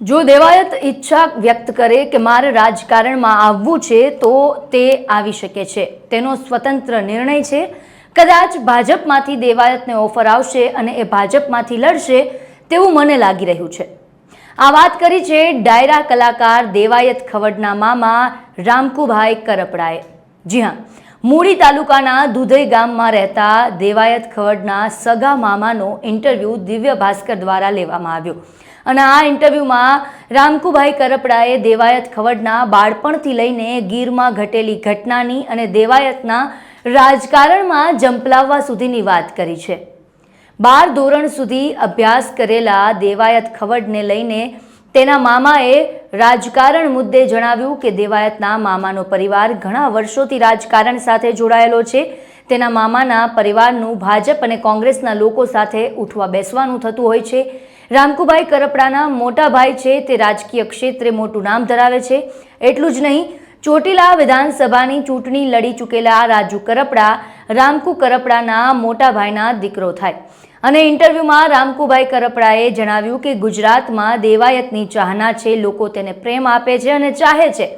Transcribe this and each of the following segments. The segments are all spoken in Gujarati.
જો દેવાયત ઈચ્છા વ્યક્ત કરે કે મારે રાજકારણમાં આવવું છે, તો તે આવી શકે છે. તેનો સ્વતંત્ર નિર્ણય છે. કદાચ ભાજપમાંથી દેવાયતને ઓફર આવશે અને એ ભાજપમાંથી લડશે તેવું મને લાગી રહ્યું છે. આ વાત કરી છે ડાયરા કલાકાર દેવાયત ખવડના મામા રામકુભાઈ કરપડાએ. જી હા મૂળી તાલુકાના દુધઈ ગામમાં રહેતા દેવાયત ખવડના સગા મામાનો ઇન્ટરવ્યૂ દિવ્ય ભાસ્કર દ્વારા લેવામાં આવ્યો. અને આ ઇન્ટરવ્યૂમાં રામકુભાઈ કરપડાએ દેવાયત ખવડના બાળપણથી લઈને ગીરમાં ઘટેલી ઘટનાની અને દેવાયતના રાજકારણમાં જંપલાવવા સુધીની વાત કરી છે. બાર ધોરણ સુધી અભ્યાસ કરેલા દેવાયત ખવડને લઈને તેના મામાએ રાજકારણ મુદ્દે જણાવ્યું કે દેવાયતના મામાનો પરિવાર ઘણા વર્ષોથી રાજકારણ સાથે જોડાયેલો છે. તેના મામાના પરિવારનું ભાજપ અને કોંગ્રેસના લોકો સાથે ઉઠવા બેસવાનું થતું હોય છે. રામકુભાઈ કરપડાના મોટા ભાઈ છે તે રાજકીય ક્ષેત્રે મોટું નામ ધરાવે છે. એટલું જ નહીં, ચોટીલા વિધાનસભાની ચૂંટણી લડી ચૂકેલા રાજુ કરપડા, રામકુ કરપડાના મોટા ભાઈના દીકરો થાય. અને ઇન્ટરવ્યૂમાં રામકુભાઈ કરપડાએ જણાવ્યું કે ગુજરાતમાં દેવાયતની ચાહના છે, લોકો તેને પ્રેમ આપે છે અને ચાહે છે.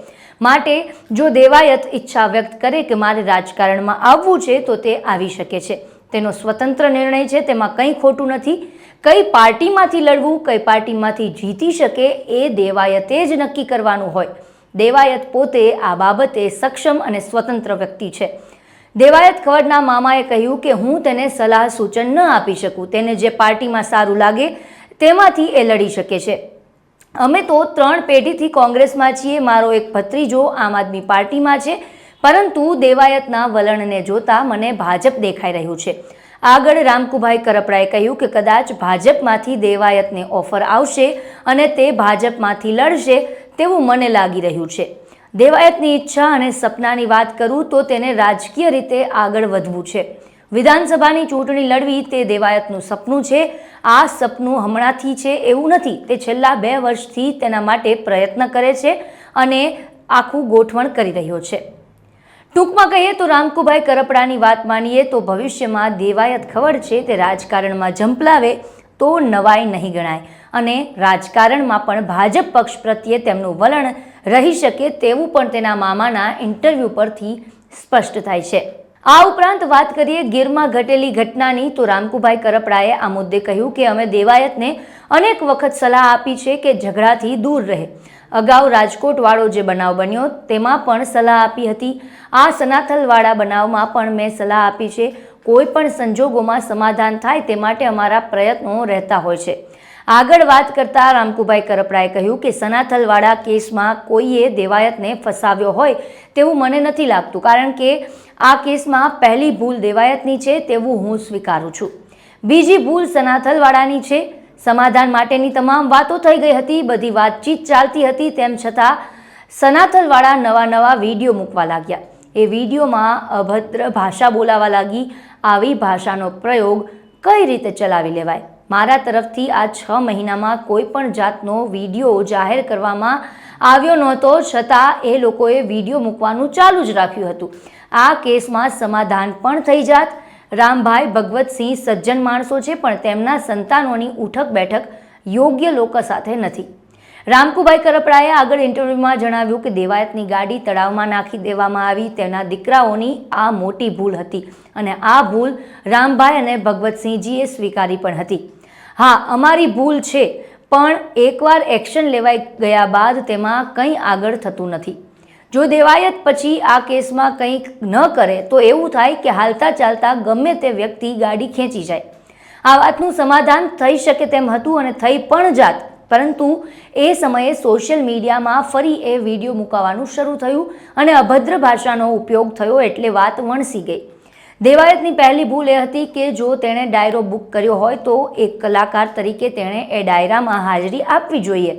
માટે જો દેવાયત ઈચ્છા વ્યક્ત કરે કે મારે રાજકારણમાં આવવું છે, તો તે આવી શકે છે. તેનો સ્વતંત્ર નિર્ણય છે, તેમાં કંઈ ખોટું નથી. કઈ પાર્ટીમાંથી લડવું, કઈ પાર્ટીમાંથી જીતી શકે એ દેવાયતે જ નક્કી કરવાનું હોય. દેવાયત પોતે આ બાબતે સક્ષમ અને સ્વતંત્ર વ્યક્તિ છે. દેવાયત ખવડના મામાએ કહ્યું કે હું તેને સલાહ સૂચન ન આપી શકું. તેને જે પાર્ટીમાં સારું લાગે તેમાંથી એ લડી શકે છે. અમે તો ત્રણ પેઢીથી કોંગ્રેસમાં છીએ, મારો એક ભત્રીજો આમ આદમી પાર્ટીમાં છે. પરંતુ દેવાયતના વલણને જોતા મને ભાજપ દેખાઈ રહ્યું છે. આગળ રામકુભાઈ કરપડાએ કહ્યું કે કદાચ ભાજપમાંથી દેવાયતને ઓફર આવશે અને તે ભાજપમાંથી લડશે તેવું મને લાગી રહ્યું છે. દેવાયતની ઈચ્છા અને સપનાની વાત કરું તો તેને રાજકીય રીતે આગળ વધવું છે. વિધાનસભાની ચૂંટણી લડવી તે દેવાયતનું સપનું છે. આ સપનું હમણાંથી છે એવું નથી. તે છેલ્લા બે વર્ષથી તેના માટે પ્રયત્ન કરે છે અને આખું ગોઠવણ કરી રહ્યો છે. ટૂંકમાં કહીએ તો રામકુભાઈ કરપડાની વાત માનીએ તો ભવિષ્યમાં દેવાયત ખબર છે તે રાજકારણમાં ઝંપલાવે તો નવાઈ નહીં ગણાય. અને રાજકારણમાં પણ ભાજપ પક્ષ પ્રત્યે તેમનું વલણ રહી શકે તેવું પણ તેના મામાના ઇન્ટરવ્યૂ પરથી સ્પષ્ટ થાય છે. આ ઉપરાંત વાત કરીએ ગીરમાં ઘટેલી ઘટનાની તો રામકુભાઈ કરપડાએ આ મુદ્દે કહ્યું કે અમે દેવાયતને અનેક વખત સલાહ આપી છે કે ઝઘડાથી દૂર રહે. અગાઉ રાજકોટવાળો જે બનાવ બન્યો, તેમાં પણ સલાહ આપી હતી. આ સનાથલવાળા બનાવમાં પણ મેં સલાહ આપી છે. કોઈ પણ સંજોગોમાં સમાધાન થાય તે માટે અમારા પ્રયત્નો રહેતા હોય છે. આગળ વાત કરતા રામકુભાઈ કરપડાએ કહ્યું કે સનાથલવાળા કેસમાં કોઈએ દેવાયતને ફસાવ્યો હોય તેવું મને નથી લાગતું, કારણ કે આ કેસમાં પહેલી ભૂલ દેવાયતની છે તેવું હું સ્વીકારું છું. બીજી ભૂલ સનાથલવાળાની છે. સમાધાન માટેની તમામ વાતો થઈ ગઈ હતી, બધી વાતચીત ચાલતી હતી, તેમ છતાં સનાથલવાળા નવા નવા વીડિયો મૂકવા લાગ્યા. એ વિડીયોમાં અભદ્ર ભાષા બોલાવા લાગી. આવી ભાષાનો પ્રયોગ કઈ રીતે ચલાવી લેવાય? મારા તરફથી આ છ મહિનામાં કોઈ પણ જાતનો વીડિયો જાહેર કરવામાં આવ્યો નહોતો, છતાં એ લોકોએ વીડિયો મૂકવાનું ચાલુ જ રાખ્યું હતું. આ કેસમાં સમાધાન પણ થઈ જાત રામભાઈ ભગવતસિંહ સજ્જન માણસો છે, પણ તેમના સંતાનોની ઉઠક બેઠક યોગ્ય લોકો સાથે નથી. રામકુભાઈ કરપડાએ આગળ ઇન્ટરવ્યૂમાં જણાવ્યું કે દેવાયતની ગાડી તળાવમાં નાખી દેવામાં આવી, તેના દીકરાઓની આ મોટી ભૂલ હતી અને આ ભૂલ રામભાઈ અને ભગવતસિંહજીએ સ્વીકારી પણ હતી. હા, અમારી ભૂલ છે, પણ એકવાર એક્શન લેવાઈ ગયા બાદ તેમાં કંઈ આગળ થતું નથી. જો દેવાયત પછી આ કેસમાં કંઈક ન કરે, તો એવું થાય કે હાલતા ચાલતા ગમે તે વ્યક્તિ ગાડી ખેંચી જાય. આ વાતનું સમાધાન થઈ શકે તેમ હતું અને થઈ પણ જાત. પરંતુ એ સમયે સોશિયલ મીડિયામાં ફરી એ વીડિયો મુકાવાનું શરૂ થયું અને અભદ્ર ભાષાનો ઉપયોગ થયો એટલે વાત વણસી ગઈ. દેવાયતની પહેલી ભૂલ એ હતી કે જો તેણે ડાયરો બુક કર્યો હોય, તો એક કલાકાર તરીકે તેણે એ ડાયરામાં હાજરી આપવી જોઈએ.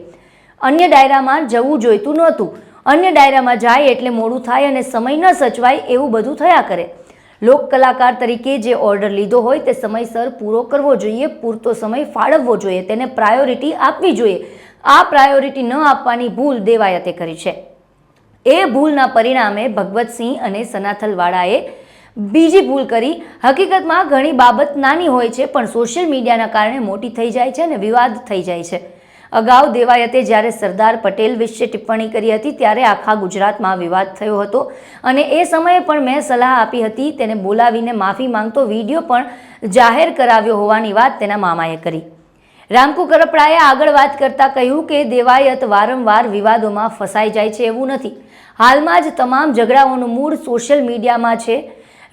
અન્ય ડાયરામાં જવું જોઈતું નહોતું. અન્ય ડાયરામાં જાય એટલે મોડું થાય અને સમય ન સચવાય એવું બધું થયા કરે. લોક કલાકાર તરીકે જે ઓર્ડર લીધો હોય તે સમયસર પૂરો કરવો જોઈએ, પૂરતો સમય ફાળવવો જોઈએ, તેને પ્રાયોરિટી આપવી જોઈએ. આ પ્રાયોરિટી ન આપવાની ભૂલ દેવાયતે કરી છે. એ ભૂલના પરિણામે ભગવતસિંહ અને સનાથલવાળાએ બીજી ભૂલ કરી. હકીકતમાં ઘણી બાબત નાની હોય છે, પણ સોશિયલ મીડિયાના કારણે મોટી થઈ જાય છે અને વિવાદ થઈ જાય છે. અગાઉ દેવાયતે જ્યારે સરદાર પટેલ વિશે ટિપ્પણી કરી હતી, ત્યારે આખા ગુજરાતમાં વિવાદ થયો હતો. અને એ સમયે પણ મેં સલાહ આપી હતી, તેને બોલાવીને માફી માંગતો વીડિયો પણ જાહેર કરાવ્યો હોવાની વાત તેના મામાએ કરી. રામકુ કરપડાએ આગળ વાત કરતાં કહ્યું કે, દેવાયત વારંવાર વિવાદોમાં ફસાઈ જાય છે એવું નથી. હાલમાં જ તમામ ઝઘડાઓનું મૂળ સોશિયલ મીડિયામાં છે.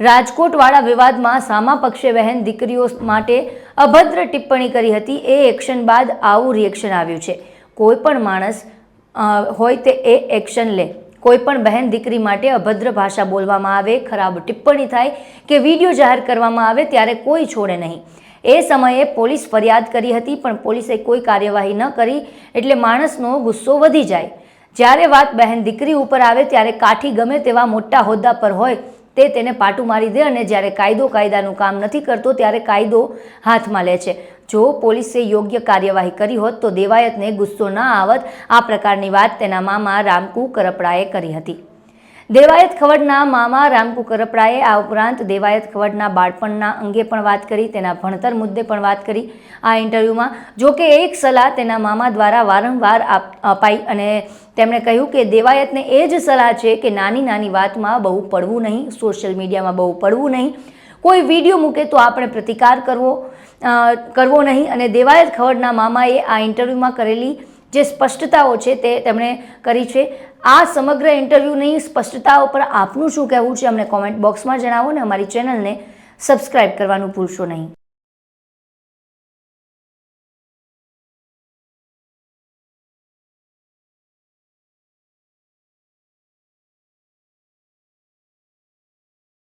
રાજકોટવાળા વિવાદમાં સામા પક્ષે બહેન દીકરીઓ માટે અભદ્ર ટિપ્પણી કરી હતી. એ એક્શન બાદ આવું રિએક્શન આવ્યું છે. કોઈ પણ માણસ હોય તે એ એક્શન લે. કોઈ પણ બહેન દીકરી માટે અભદ્ર ભાષા બોલવામાં આવે, ખરાબ ટિપ્પણી થાય કે વીડિયો જાહેર કરવામાં આવે ત્યારે કોઈ છોડે નહીં. એ સમયે પોલીસ ફરિયાદ કરી હતી, પણ પોલીસે કોઈ કાર્યવાહી ન કરી એટલે માણસનો ગુસ્સો વધી જાય. જ્યારે વાત બહેન દીકરી ઉપર આવે ત્યારે કાઠી ગમે તેવા મોટા હોદ્દા પર હોય તે તેને પાટું મારી દે અને જ્યારે કાયદો કાયદાનું કામ નથી કરતો ત્યારે કાયદો હાથમાં લે છે. જો પોલીસે યોગ્ય કાર્યવાહી કરી હોત તો દેવાયતને ગુસ્સો ના આવત. આ પ્રકારની વાત તેના મામા રામકુ કરપડાએ કરી હતી. દેવાયત ખવડના મામા રામકુ કરપડાએ આ ઉપરાંત દેવાયત ખવડના બાળપણના અંગે પણ વાત કરી, તેના ભણતર મુદ્દે પણ વાત કરી. આ ઇન્ટરવ્યૂમાં જો કે એક સલાહ તેના મામા દ્વારા વારંવાર અપાઈ અને તેમણે કહ્યું કે દેવાયતને એ જ સલાહ છે કે નાની નાની વાતમાં બહુ પડવું નહીં, સોશિયલ મીડિયામાં બહુ પડવું નહીં. કોઈ વીડિયો મૂકે તો આપણે પ્રતિકાર કરવો કરવો નહીં અને દેવાયત ખવડના મામાએ આ ઇન્ટરવ્યૂમાં કરેલી જે સ્પષ્ટતાઓ છે તે તેમણે કરી છે. આ સમગ્ર ઇન્ટરવ્યૂની સ્પષ્ટતાઓ પર આપનું શું કહેવું છે અમને કોમેન્ટ બોક્સમાં જણાવો ને અમારી ચેનલને સબસ્ક્રાઇબ કરવાનું ભૂલશો નહીં.